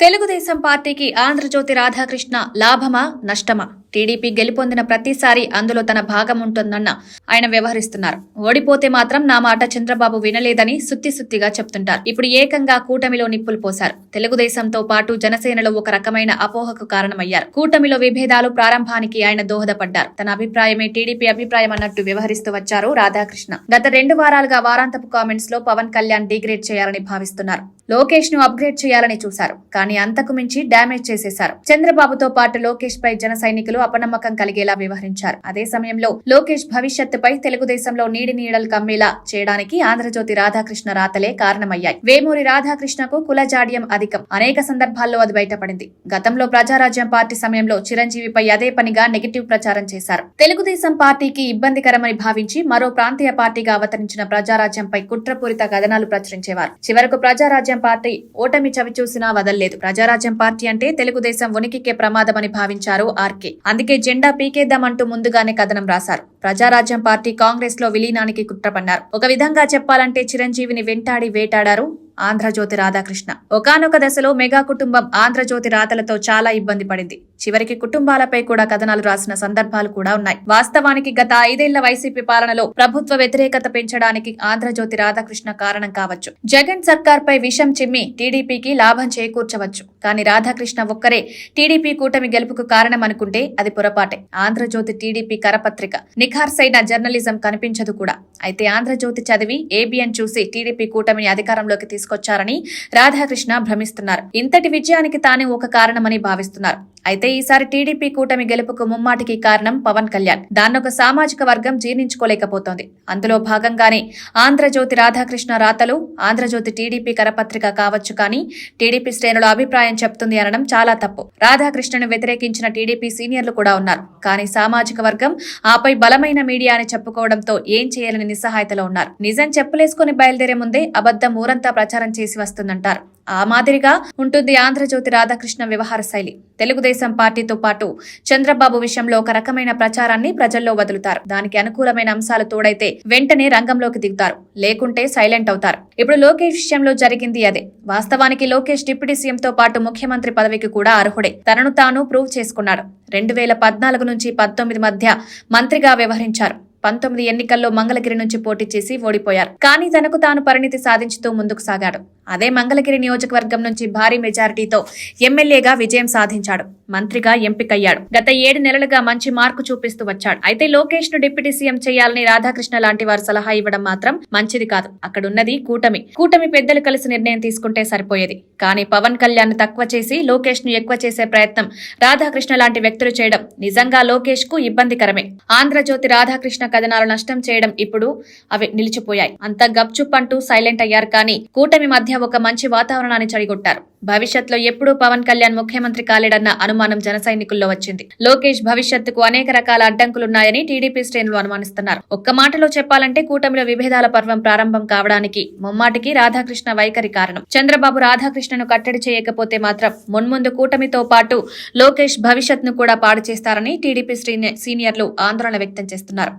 తెలుగుదేశం పార్టీకి ఆంధ్రజ్యోతి రాధాకృష్ణ లాభమా నష్టమా? టీడీపీ గెలుపొందిన ప్రతిసారి అందులో తన భాగం ఉంటుందన్న ఆయన వ్యవహరిస్తున్నారు. ఓడిపోతే మాత్రం నా మాట చంద్రబాబు వినలేదని సుత్తి సుత్తిగా చెప్తుంటారు. ఇప్పుడు ఏకంగా కూటమిలో నిప్పులు పోశారు. తెలుగుదేశంతో పాటు జనసేనలో ఒక రకమైన అపోహకు కారణమయ్యారు. కూటమిలో విభేదాలు ప్రారంభానికి ఆయన దోహదపడ్డారు. తన అభిప్రాయమే టీడీపీ అభిప్రాయం అన్నట్టు వ్యవహరిస్తూ వచ్చారు రాధాకృష్ణ. గత రెండు వారాలుగా వారాంతపు కామెంట్స్లో పవన్ కళ్యాణ్ డిగ్రేడ్ చేయాలని భావిస్తున్నారు. లోకేష్ను అప్గ్రేడ్ చేయాలని చూశారు. కానీ అంతకు మించి డామేజ్ చేసేశారు. చంద్రబాబుతో పాటు లోకేష్ పై జన సైనికులు అపనమ్మకం కలిగేలా వ్యవహరించారు. అదే సమయంలో లోకేష్ భవిష్యత్తుపై తెలుగుదేశంలో నీడి నీడలు కమ్మేలా చేయడానికి ఆంధ్రజ్యోతి రాధాకృష్ణ రాతలే కారణమయ్యాయి. వేమూరి రాధాకృష్ణకు కులజాడ్యం అధికం. అనేక సందర్భాల్లో అది బయటపడింది. గతంలో ప్రజారాజ్యం పార్టీ సమయంలో చిరంజీవిపై అదే పనిగా నెగిటివ్ ప్రచారం చేశారు. తెలుగుదేశం పార్టీకి ఇబ్బందికరమని భావించి మరో ప్రాంతీయ పార్టీగా అవతరించిన ప్రజారాజ్యంపై కుట్రపూరిత కథనాలు ప్రచురించేవారు. చివరకు ప్రజారాజ్యం పార్టీ ఓటమి చవిచూసినా వదల్లేదు. ప్రజారాజ్యం పార్టీ అంటే తెలుగుదేశం ఉనికికే ప్రమాదమని భావించారు ఆర్కే. అందుకే జెండా పీకేద్దామంటూ ముందుగానే కథనం రాశారు. ప్రజారాజ్యం పార్టీ కాంగ్రెస్లో విలీనానికి కుట్రపన్నారు ఒక విధంగా చెప్పాలంటే చిరంజీవిని వెంటాడి వేటాడారు ఆంధ్రజ్యోతి రాధాకృష్ణ. ఒకానొక దశలో మెగా కుటుంబం ఆంధ్రజ్యోతి రాతలతో చాలా ఇబ్బంది పడింది. చివరికి కుటుంబాలపై కూడా కథనాలు రాసిన సందర్భాలు కూడా ఉన్నాయి. వాస్తవానికి గత ఐదేళ్ళ వైసీపీ పాలనలో ప్రభుత్వ వ్యతిరేకత పెంచడానికి ఆంధ్రజ్యోతి రాధాకృష్ణ కారణం కావచ్చు. జగన్ సర్కార్ పై విషం చిమ్మి టీడీపీకి లాభం చేకూర్చవచ్చు. కానీ రాధాకృష్ణ ఒక్కరే టీడీపీ కూటమి గెలుపుకు కారణం అనుకుంటే అది పొరపాటే. ఆంధ్రజ్యోతి టీడీపీ కరపత్రిక. నిఖార్సైన జర్నలిజం కనిపించదు కూడా. అయితే ఆంధ్రజ్యోతి చదివి ఏబిఎన్ చూసి టీడీపీ కూటమిని అధికారంలోకి తీసుకొచ్చారని రాధాకృష్ణ భ్రమిస్తున్నారు. ఇంతటి విజయానికి తానే ఒక కారణమని భావిస్తున్నారు. అయితే ఈసారి టీడీపీ కూటమి గెలుపుకు ముమ్మాటికి కారణం పవన్ కళ్యాణ్. దాన్నొక సామాజిక వర్గం జీర్ణించుకోలేకపోతోంది. అందులో భాగంగానే ఆంధ్రజ్యోతి రాధాకృష్ణ రాతలు ఆంధ్రజ్యోతి టీడీపీ కరపత్రిక కావచ్చు కానీ టీడీపీ శ్రేణుల అభిప్రాయం చెప్తుంది అనడం చాలా తప్పు. రాధాకృష్ణను వ్యతిరేకించిన టీడీపీ సీనియర్లు కూడా ఉన్నారు. కానీ సామాజిక వర్గం ఆపై బలమైన మీడియా అని చెప్పుకోవడంతో ఏం చేయాలని నిస్సహాయతలో ఉన్నారు. నిజం చెప్పులేసుకుని బయలుదేరే ముందే అబద్ధం ఊరంతా ప్రచారం చేసి వస్తుందంటారు. ఆ మాదిరిగా ఉంటుంది ఆంధ్రజ్యోతి రాధాకృష్ణ వ్యవహార శైలి. తెలుగుదేశం పార్టీతో పాటు చంద్రబాబు విషయంలో ఒక రకమైన ప్రచారాన్ని ప్రజల్లో వదులుతారు. దానికి అనుకూలమైన అంశాలు తోడైతే వెంటనే రంగంలోకి దిగుతారు. లేకుంటే సైలెంట్ అవుతారు. ఇప్పుడు లోకేష్ విషయంలో జరిగింది అదే. వాస్తవానికి లోకేష్ డిప్యూటీ సీఎంతో పాటు ముఖ్యమంత్రి పదవికి కూడా అర్హుడే. తనను తాను ప్రూవ్ చేసుకున్నాడు. రెండు వేల పద్నాలుగు నుంచి పంతొమ్మిది మధ్య మంత్రిగా వ్యవహరించారు. పంతొమ్మిది ఎన్నికల్లో మంగళగిరి నుంచి పోటీ చేసి ఓడిపోయారు. కానీ తనకు తాను పరిణితి సాధించుతూ ముందుకు సాగాడు. అదే మంగళగిరి నియోజకవర్గం నుంచి భారీ మెజారిటీతో ఎమ్మెల్యేగా విజయం సాధించాడు. మంత్రిగా ఎంపికయ్యాడు. గత ఏడు నెలలుగా మంచి మార్కు చూపిస్తూ వచ్చాడు. అయితే లోకేష్ను డిప్యూటీ సీఎం చేయాలని రాధాకృష్ణ లాంటి వారు సలహా ఇవ్వడం మాత్రం మంచిది కాదు. అక్కడున్నది కూటమి. కూటమి పెద్దలు కలిసి నిర్ణయం తీసుకుంటే సరిపోయేది. కానీ పవన్ కళ్యాణ్ తక్కువ చేసి లోకేష్ను ఎక్కువ చేసే ప్రయత్నం రాధాకృష్ణ లాంటి వ్యక్తులు చేయడం నిజంగా లోకేష్కు ఇబ్బందికరమే. ఆంధ్రజ్యోతి రాధాకృష్ణ కథనాలు నష్టం చేయడం ఇప్పుడు అవి నిలిచిపోయాయి. అంత గప్చుప్ అంటూ సైలెంట్ అయ్యారు కానీ కూటమి మధ్య మధ్య ఒక మంచి వాతావరణాన్ని చడిగొట్టారు. భవిష్యత్తులో ఎప్పుడూ పవన్ కళ్యాణ్ ముఖ్యమంత్రి కాలేడన్న అనుమానం జన సైనికుల్లో వచ్చింది. లోకేష్ భవిష్యత్తుకు అనేక రకాల అడ్డంకులున్నాయని టీడీపీ శ్రేణులు అనుమానిస్తున్నారు. ఒక్క మాటలో చెప్పాలంటే కూటమిలో విభేదాల పర్వం ప్రారంభం కావడానికి ముమ్మాటికి రాధాకృష్ణ వైఖరి కారణం. చంద్రబాబు రాధాకృష్ణను కట్టడి చేయకపోతే మాత్రం మున్ముందు కూటమితో పాటు లోకేష్ భవిష్యత్ను కూడా పాడు చేస్తారని టీడీపీ సీనియర్లు ఆందోళన వ్యక్తం చేస్తున్నారు.